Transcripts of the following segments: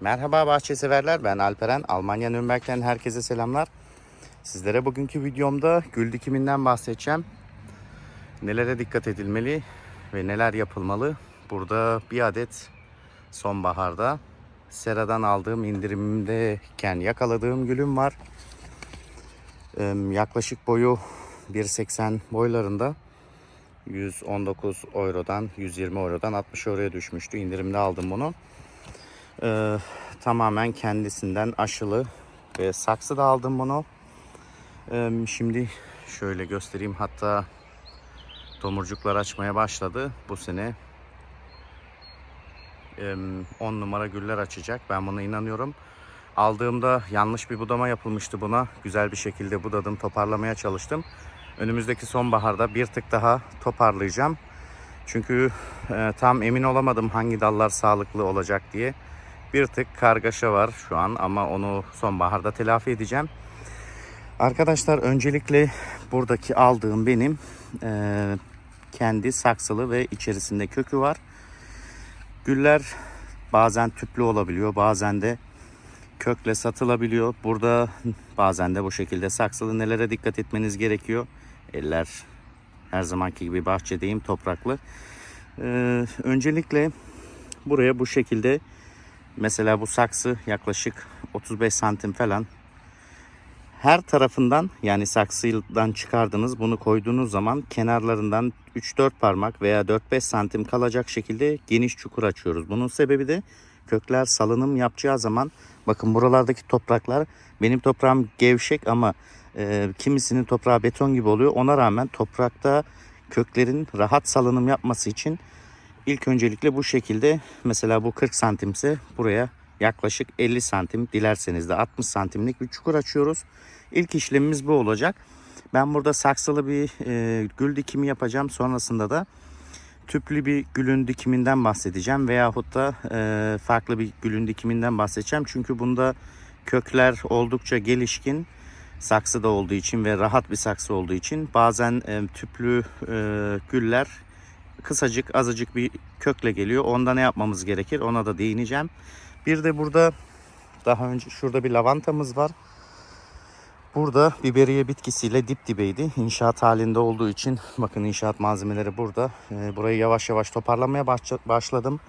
Merhaba bahçe severler. Ben Alperen. Almanya Nürnberg'den herkese selamlar. Sizlere bugünkü videomda gül dikiminden bahsedeceğim. Nelere dikkat edilmeli ve neler yapılmalı? Burada bir adet sonbaharda seradan aldığım indirimdeyken yakaladığım gülüm var. Yaklaşık boyu 1.80 boylarında 119 eurodan 120 eurodan 60 euroya düşmüştü. İndirimde aldım bunu. Ee, tamamen kendisinden aşılı ve saksı da aldım bunu. Ee, şimdi şöyle göstereyim. Hatta tomurcuklar açmaya başladı. Bu sene 10 numara güller açacak. Ben buna inanıyorum. Aldığımda yanlış bir budama yapılmıştı buna. Güzel bir şekilde budadım, toparlamaya çalıştım. Önümüzdeki sonbaharda bir tık daha toparlayacağım. Çünkü e, tam emin olamadım hangi dallar sağlıklı olacak diye. Bir tık kargaşa var şu an ama onu sonbaharda telafi edeceğim. Arkadaşlar öncelikle buradaki aldığım benim e, kendi saksılı ve içerisinde kökü var. Güller bazen tüplü olabiliyor, bazen de kökle satılabiliyor. Burada bazen de bu şekilde saksılı nelere dikkat etmeniz gerekiyor. Eller her zamanki gibi bahçedeyim topraklı. Ee, öncelikle buraya bu şekilde mesela bu saksı yaklaşık 35 santim falan her tarafından yani saksıdan çıkardınız bunu koyduğunuz zaman kenarlarından 3-4 parmak veya 4-5 santim kalacak şekilde geniş çukur açıyoruz. Bunun sebebi de kökler salınım yapacağı zaman bakın buralardaki topraklar benim toprağım gevşek ama e, kimisinin toprağı beton gibi oluyor. Ona rağmen toprakta köklerin rahat salınım yapması için ilk öncelikle bu şekilde mesela bu 40 santimse buraya yaklaşık 50 santim dilerseniz de 60 santimlik bir çukur açıyoruz. İlk işlemimiz bu olacak. Ben burada saksılı bir e, gül dikimi yapacağım. Sonrasında da tüplü bir gülün dikiminden bahsedeceğim. Veyahut da e, farklı bir gülün dikiminden bahsedeceğim. Çünkü bunda kökler oldukça gelişkin saksı da olduğu için ve rahat bir saksı olduğu için bazen e, tüplü e, güller kısacık azıcık bir kökle geliyor. Onda ne yapmamız gerekir ona da değineceğim. Bir de burada daha önce şurada bir lavantamız var. Burada biberiye bitkisiyle dip dibeydi. İnşaat halinde olduğu için bakın inşaat malzemeleri burada. Ee, burayı yavaş yavaş toparlamaya başladım.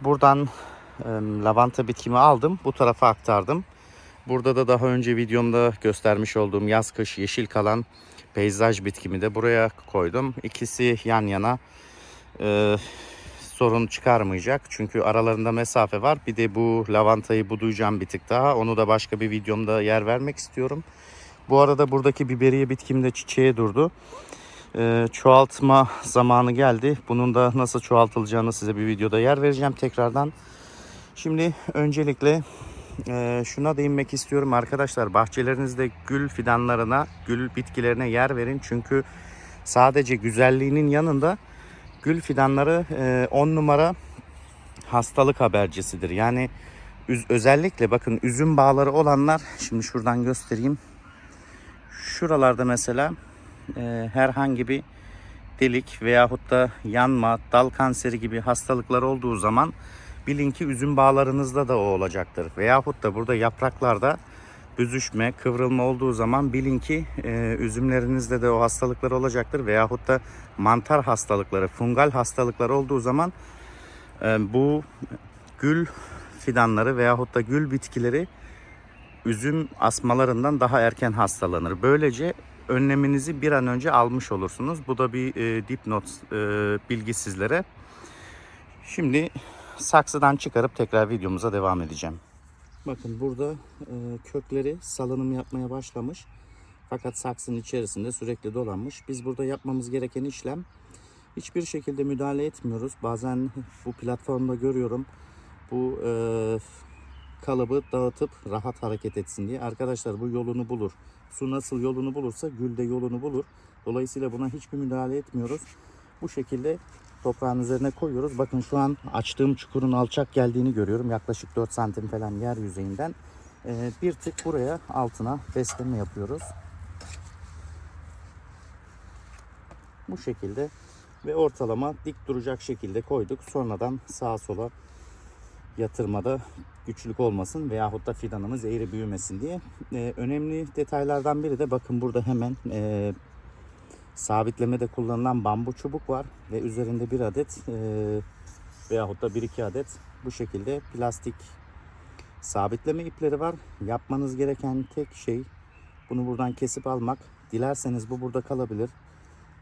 Buradan lavanta bitkimi aldım. Bu tarafa aktardım. Burada da daha önce videomda göstermiş olduğum yaz kış yeşil kalan peyzaj bitkimi de buraya koydum. İkisi yan yana. Ee, sorun çıkarmayacak. Çünkü aralarında mesafe var. Bir de bu lavantayı buduyacağım bir tık daha. Onu da başka bir videomda yer vermek istiyorum. Bu arada buradaki biberiye bitkim de çiçeğe durdu. Ee, çoğaltma zamanı geldi. Bunun da nasıl çoğaltılacağını size bir videoda yer vereceğim tekrardan. Şimdi öncelikle e, şuna değinmek istiyorum arkadaşlar. Bahçelerinizde gül fidanlarına, gül bitkilerine yer verin. Çünkü sadece güzelliğinin yanında gül fidanları 10 numara hastalık habercisidir. Yani özellikle bakın üzüm bağları olanlar şimdi şuradan göstereyim. Şuralarda mesela e, herhangi bir delik veyahut da yanma, dal kanseri gibi hastalıklar olduğu zaman bilin ki üzüm bağlarınızda da o olacaktır. Veyahut da burada yapraklarda büzüşme, kıvrılma olduğu zaman bilin ki e, üzümlerinizde de o hastalıklar olacaktır. Veyahut da mantar hastalıkları, fungal hastalıklar olduğu zaman e, bu gül fidanları veyahut da gül bitkileri üzüm asmalarından daha erken hastalanır. Böylece önleminizi bir an önce almış olursunuz. Bu da bir e, dipnot e, bilgi sizlere. Şimdi saksıdan çıkarıp tekrar videomuza devam edeceğim. Bakın burada e, kökleri salınım yapmaya başlamış. Fakat saksının içerisinde sürekli dolanmış. Biz burada yapmamız gereken işlem hiçbir şekilde müdahale etmiyoruz. Bazen bu platformda görüyorum. Bu e, kalıbı dağıtıp rahat hareket etsin diye. Arkadaşlar bu yolunu bulur. Su nasıl yolunu bulursa gül de yolunu bulur. Dolayısıyla buna hiçbir müdahale etmiyoruz. Bu şekilde toprağın üzerine koyuyoruz. Bakın şu an açtığım çukurun alçak geldiğini görüyorum. Yaklaşık 4 santim falan yer yüzeyinden. Ee, bir tık buraya altına besleme yapıyoruz. Bu şekilde ve ortalama dik duracak şekilde koyduk. Sonradan sağa sola yatırmada güçlük olmasın veyahut da fidanımız eğri büyümesin diye. Ee, önemli detaylardan biri de bakın burada hemen e, sabitlemede kullanılan bambu çubuk var ve üzerinde bir adet e, veyahut da bir iki adet bu şekilde plastik sabitleme ipleri var. Yapmanız gereken tek şey bunu buradan kesip almak. Dilerseniz bu burada kalabilir.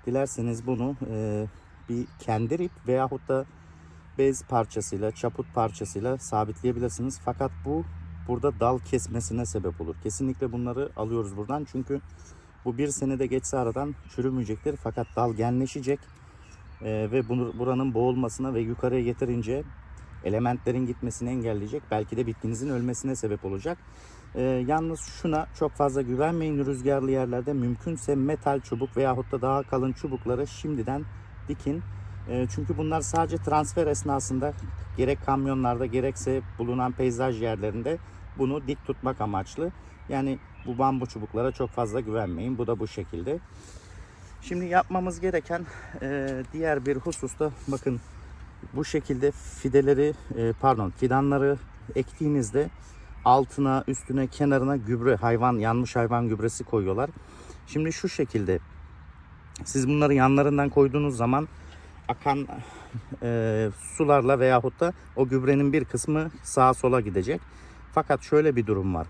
Dilerseniz bunu e, bir kendir ip veyahut da bez parçasıyla, çaput parçasıyla sabitleyebilirsiniz. Fakat bu burada dal kesmesine sebep olur. Kesinlikle bunları alıyoruz buradan. Çünkü bu bir senede geçse aradan çürümeyecektir. Fakat dal genleşecek Ee, ve bunu, buranın boğulmasına ve yukarıya getirince elementlerin gitmesini engelleyecek. Belki de bitkинizin ölmesine sebep olacak. Ee, yalnız şuna çok fazla güvenmeyin rüzgarlı yerlerde. Mümkünse metal çubuk veyahut da daha kalın çubukları şimdiden dikin. Ee, çünkü bunlar sadece transfer esnasında gerek kamyonlarda gerekse bulunan peyzaj yerlerinde bunu dik tutmak amaçlı. Yani bu bambu çubuklara çok fazla güvenmeyin. Bu da bu şekilde. Şimdi yapmamız gereken e, diğer bir hususta bakın bu şekilde fideleri e, pardon fidanları ektiğinizde altına üstüne kenarına gübre hayvan yanmış hayvan gübresi koyuyorlar. Şimdi şu şekilde siz bunları yanlarından koyduğunuz zaman akan e, sularla veyahut da o gübrenin bir kısmı sağa sola gidecek. Fakat şöyle bir durum var.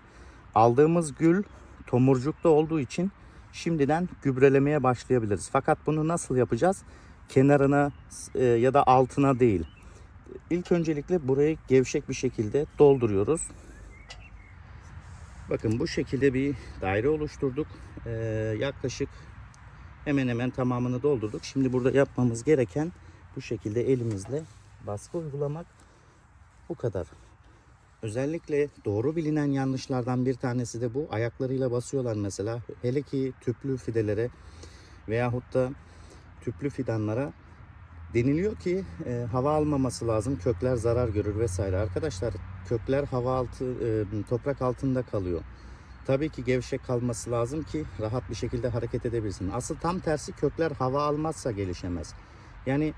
Aldığımız gül tomurcukta olduğu için şimdiden gübrelemeye başlayabiliriz. Fakat bunu nasıl yapacağız? Kenarına e, ya da altına değil. İlk öncelikle burayı gevşek bir şekilde dolduruyoruz. Bakın bu şekilde bir daire oluşturduk. Ee, yaklaşık hemen hemen tamamını doldurduk. Şimdi burada yapmamız gereken bu şekilde elimizle baskı uygulamak. Bu kadar. Özellikle doğru bilinen yanlışlardan bir tanesi de bu. Ayaklarıyla basıyorlar mesela. Hele ki tüplü fidelere veyahut da tüplü fidanlara deniliyor ki e, hava almaması lazım. Kökler zarar görür vesaire. Arkadaşlar kökler hava altı e, toprak altında kalıyor. Tabii ki gevşek kalması lazım ki rahat bir şekilde hareket edebilsin. Asıl tam tersi kökler hava almazsa gelişemez. Yani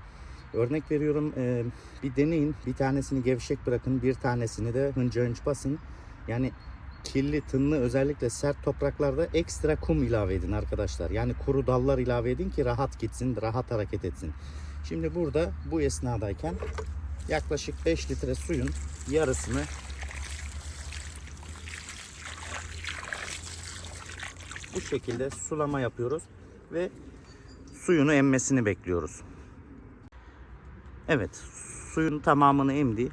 örnek veriyorum e, bir deneyin bir tanesini gevşek bırakın bir tanesini de hınca hınç basın. Yani kirli, tınlı özellikle sert topraklarda ekstra kum ilave edin arkadaşlar. Yani kuru dallar ilave edin ki rahat gitsin, rahat hareket etsin. Şimdi burada bu esnadayken yaklaşık 5 litre suyun yarısını bu şekilde sulama yapıyoruz ve suyunu emmesini bekliyoruz. Evet, suyun tamamını emdi.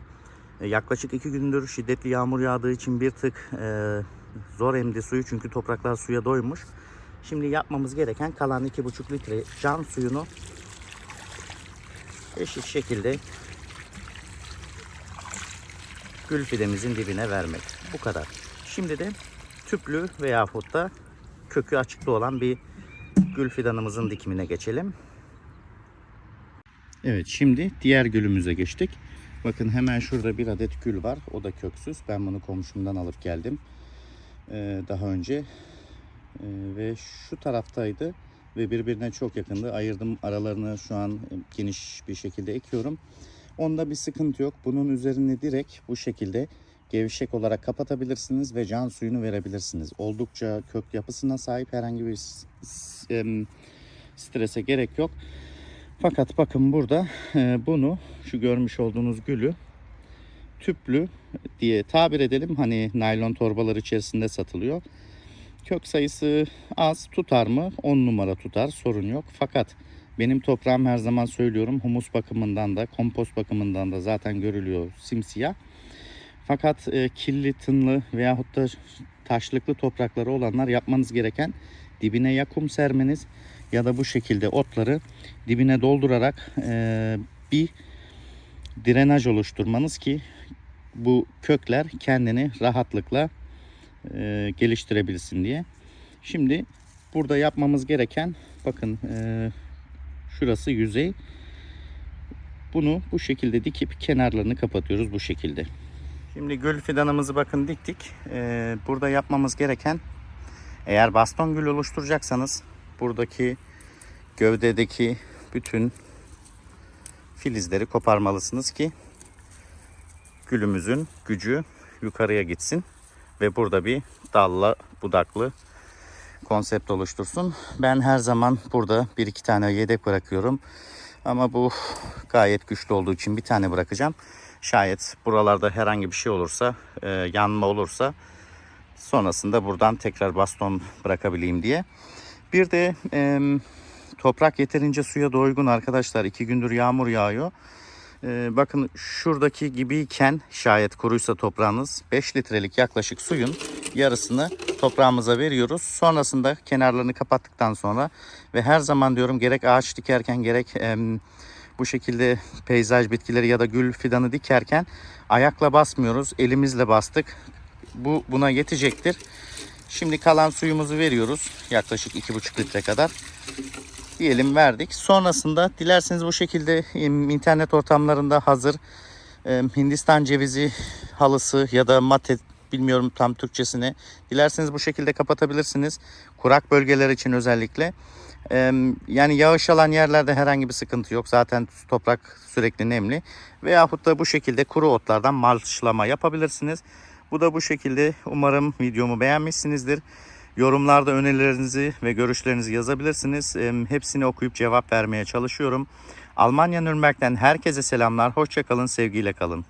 E, Yaklaşık iki gündür şiddetli yağmur yağdığı için bir tık e, zor emdi suyu çünkü topraklar suya doymuş. Şimdi yapmamız gereken kalan iki buçuk litre can suyunu eşit şekilde gül fidemizin dibine vermek. Bu kadar. Şimdi de tüplü veyahut da kökü açıkta olan bir gül fidanımızın dikimine geçelim. Evet şimdi diğer gülümüze geçtik. Bakın hemen şurada bir adet gül var. O da köksüz. Ben bunu komşumdan alıp geldim. Ee, daha önce. Ee, ve şu taraftaydı. Ve birbirine çok yakındı. Ayırdım aralarını şu an geniş bir şekilde ekiyorum. Onda bir sıkıntı yok. Bunun üzerini direkt bu şekilde gevşek olarak kapatabilirsiniz ve can suyunu verebilirsiniz. Oldukça kök yapısına sahip herhangi bir strese gerek yok. Fakat bakın burada e, bunu şu görmüş olduğunuz gülü tüplü diye tabir edelim. Hani naylon torbalar içerisinde satılıyor. Kök sayısı az tutar mı? 10 numara tutar sorun yok. Fakat benim toprağım her zaman söylüyorum humus bakımından da kompost bakımından da zaten görülüyor simsiyah. Fakat e, kirli, tınlı veyahut da taşlıklı toprakları olanlar yapmanız gereken dibine ya kum sermeniz ya da bu şekilde otları dibine doldurarak e, bir drenaj oluşturmanız ki bu kökler kendini rahatlıkla e, geliştirebilsin diye. Şimdi burada yapmamız gereken bakın e, şurası yüzey. Bunu bu şekilde dikip kenarlarını kapatıyoruz bu şekilde. Şimdi gül fidanımızı bakın diktik. Ee, burada yapmamız gereken eğer baston gül oluşturacaksanız buradaki gövdedeki bütün filizleri koparmalısınız ki gülümüzün gücü yukarıya gitsin ve burada bir dalla budaklı konsept oluştursun. Ben her zaman burada bir iki tane yedek bırakıyorum. Ama bu gayet güçlü olduğu için bir tane bırakacağım. Şayet buralarda herhangi bir şey olursa, e, yanma olursa sonrasında buradan tekrar baston bırakabileyim diye. Bir de e, toprak yeterince suya doygun arkadaşlar. iki gündür yağmur yağıyor. E, bakın şuradaki gibiyken şayet kuruysa toprağınız 5 litrelik yaklaşık suyun yarısını toprağımıza veriyoruz. Sonrasında kenarlarını kapattıktan sonra ve her zaman diyorum gerek ağaç dikerken gerek em, bu şekilde peyzaj bitkileri ya da gül fidanı dikerken ayakla basmıyoruz. Elimizle bastık. Bu buna yetecektir. Şimdi kalan suyumuzu veriyoruz. Yaklaşık 2,5 litre kadar. Diyelim verdik. Sonrasında dilerseniz bu şekilde internet ortamlarında hazır Hindistan cevizi halısı ya da mate bilmiyorum tam Türkçesini. Dilerseniz bu şekilde kapatabilirsiniz. Kurak bölgeler için özellikle. Yani yağış alan yerlerde herhangi bir sıkıntı yok. Zaten toprak sürekli nemli. Veyahut da bu şekilde kuru otlardan malçlama yapabilirsiniz. Bu da bu şekilde. Umarım videomu beğenmişsinizdir. Yorumlarda önerilerinizi ve görüşlerinizi yazabilirsiniz. Hepsini okuyup cevap vermeye çalışıyorum. Almanya Nürnberg'den herkese selamlar. Hoşçakalın, sevgiyle kalın.